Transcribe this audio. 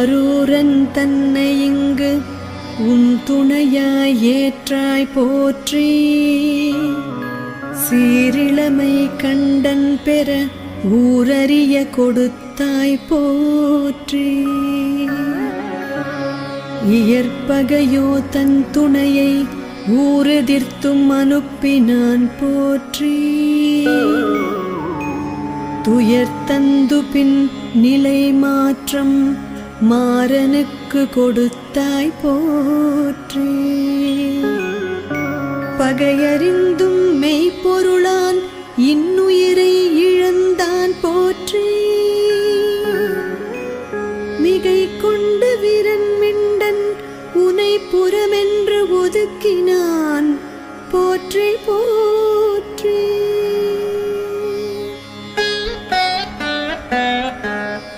ஆரூரன் தன்னை இங்கு உன் துணையாய் ஏற்றாய் போற்றி. சீரிளமை கண்டன் பெற ஊரறிய கொடுத்தாய் போற்றி. இயற்பகையோ தன் துணையை ஊரெதிர்த்தும் அனுப்பினான் போற்றி. துயர் தந்து பின் நிலை மாற்றம் மாறனுக்கு கொடுத்தாய் போற்றி. பகையறிந்தும் மெய்ப்பொருளான் இன்னுயிரை இழந்தான் போற்றி. மிகை கொண்டு வீரன் மிண்டன் உனை புறமென்று ஒதுக்கினான். போற்றி